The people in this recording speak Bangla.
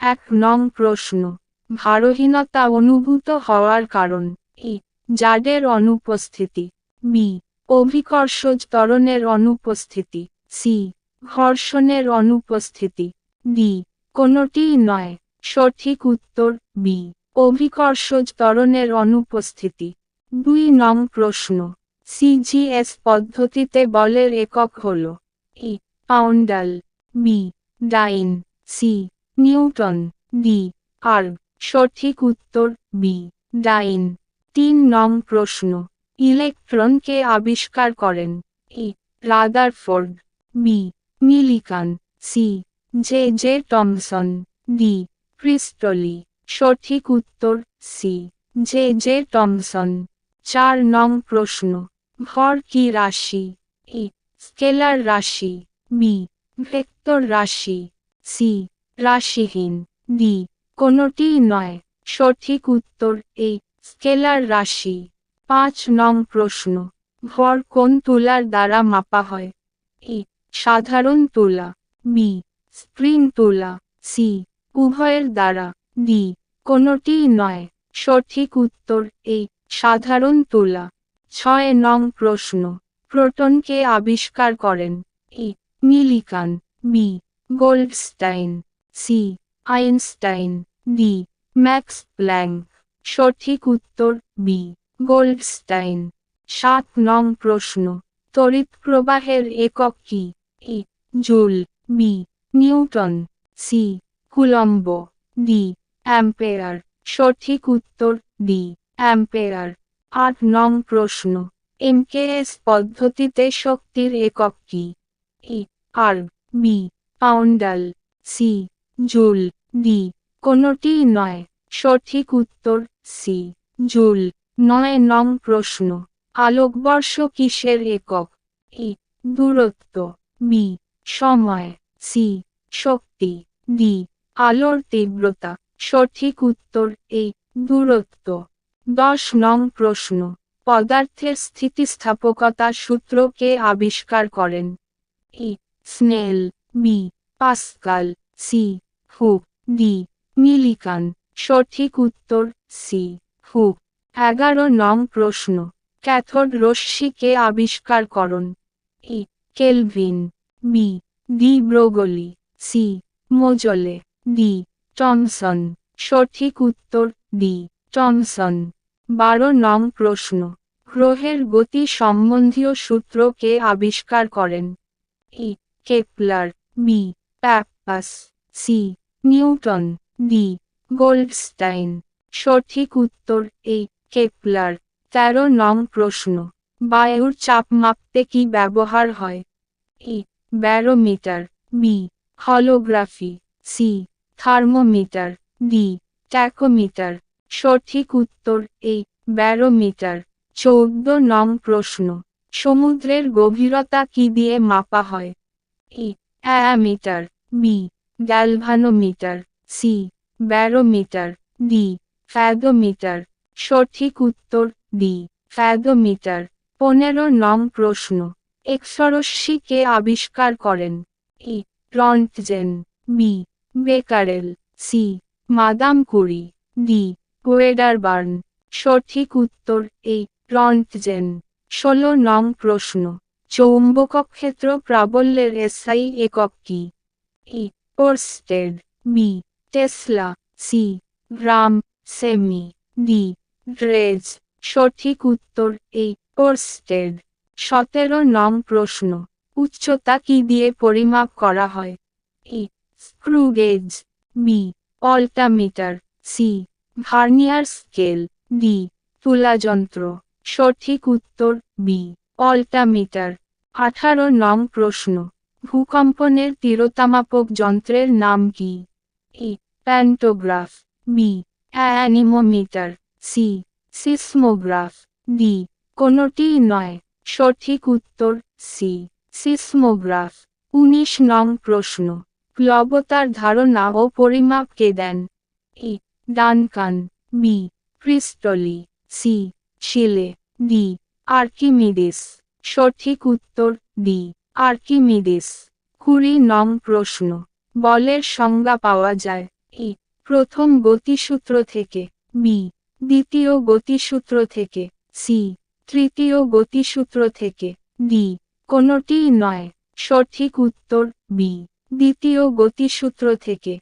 এক নং প্রশ্ন। ভারহীনতা অনুভূত হওয়ার কারণ। ই। জাডের অনুপস্থিতি। বি। অভিকর্ষজ ত্বরণের অনুপস্থিতি। সি। ঘর্ষণের অনুপস্থিতি। ডি। কোনটিই নয়। সঠিক উত্তর বি। অভিকর্ষজ ত্বরণের অনুপস্থিতি। দুই নং প্রশ্ন। সিজিএস পদ্ধতিতে বলের একক হল। A. Poundal. B. Dyne. C. Newton D আর সঠিক উত্তর বি ডাইন। তিন নং প্রশ্ন। ইলেকট্রনকে আবিষ্কার করেন A. Rutherford B Millikan C J. J. Thomson D ক্রিস্টলি। সঠিক উত্তর সি জে. জে. টমসন। চার নং প্রশ্ন। ভর কি রাশি? ই. স্কেলার রাশি বি ভেক্টর রাশি সি রাশিহীন। ডি কোনটিই নয়? সঠিক উত্তর এই স্কেলার রাশি। পাঁচ নং প্রশ্ন। ভর কোন তুলার দ্বারা মাপা হয়? ই সাধারণ তুলা। বি স্প্রিং তুলা। সি উভয়ের দ্বারা। ডি কোনটিই নয়? সঠিক উত্তর এই সাধারণ তুলা। ছয় নং প্রশ্ন। প্রোটনকে আবিষ্কার করেন। A Millikan. B Goldstein. C Einstein D Max Planck সঠিক উত্তর বি গোল্ডস্টাইন সাত নং প্রশ্ন। তড়িৎ প্রবাহের একক কি? A joule. B newton. C coulomb. D ampere. সঠিক উত্তর ডি অ্যাম্পেয়ার। আট নং প্রশ্ন। এমকেএস পদ্ধতিতে শক্তির একক কি? A erg B poundal. C joule D কোনটি নয়। সঠিক উত্তর, সি, জুল। নয় নং প্রশ্ন, আলোকবর্ষ কিসের একক? ই, দূরত্ব। বি, সময়। সি, শক্তি। ডি, আলোর তীব্রতা। সঠিক উত্তর এই দূরত্ব। দশ নং প্রশ্ন, পদার্থের স্থিতিস্থাপকতা সূত্র কে আবিষ্কার করেন? A, Snell. B, Pascal. C Hooke D Millikan, সঠিক উত্তর, সি হুক এগারো নং প্রশ্ন, ক্যাথোড রশ্মি কে আবিষ্কার করন। A, Kelvin. B de Broglie. C, Moseley. D Thomson সঠিক উত্তর, ডি টমসন বারো নং প্রশ্ন, গ্রহের গতি সম্বন্ধীয় সূত্র কে আবিষ্কার করেন। A, Kepler. B, Pappus. C Newton, D Goldstein সঠিক উত্তর এই কেপলার। তেরো নং প্রশ্ন, বায়ুর চাপ মাপতে কি ব্যবহার হয়? A, barometer, B, holography, C, thermometer, D, tachometer. সঠিক উত্তর এই ব্যারোমিটার। চৌদ্দ নং প্রশ্ন, সমুদ্রের গভীরতা কি দিয়ে মাপা হয়? A, ammeter, B galvanometer C barometer D fathometer সঠিক উত্তর ডি ফ্যাদোমিটার পনেরো নং প্রশ্ন এক্সরশ্মি কে আবিষ্কার করেন? A Roentgen B Becquerel C Madame Curie D কোয়েডারবার্ন সঠিক উত্তর এ রন্টজেন ষোলো নং প্রশ্ন চৌম্বক ক্ষেত্র প্রাবল্যের এসআই একক কি? A oersted B tesla C gram semi D ড্রেজ সঠিক উত্তর এই ওরস্টেড সতেরো নং প্রশ্ন। উচ্চতা কি দিয়ে পরিমাপ করা হয়? A screw gauge B altimeter C vernier scale D তুলাযন্ত্র সঠিক উত্তর বি অল্টামিটার আঠারো নং প্রশ্ন। ভূকম্পনের তীরতামাপক যন্ত্রের নাম কি? A pantograph. B. Anemometer. C. Seismograph. D. কোনটিই নয়। সঠিক উত্তর সি. সিসমোগ্রাফ। উনিশ নং প্রশ্ন। প্লবতার ধারণা ও পরিমাপ কে দেন? A Duncan. B. ক্রিস্টলি. C. Scheele. D. Archimedes. সঠিক উত্তর ডি. আর্কিমিডিস। কুড়ি নং প্রশ্ন। বলের সংজ্ঞা পাওয়া যায়। ই। প্রথম গতিসূত্র থেকে। বি। দ্বিতীয় গতিসূত্র থেকে। সি। তৃতীয় গতিসূত্র থেকে। ডি। কোনটি নয়। সঠিক উত্তর বি। দ্বিতীয় গতিসূত্র থেকে।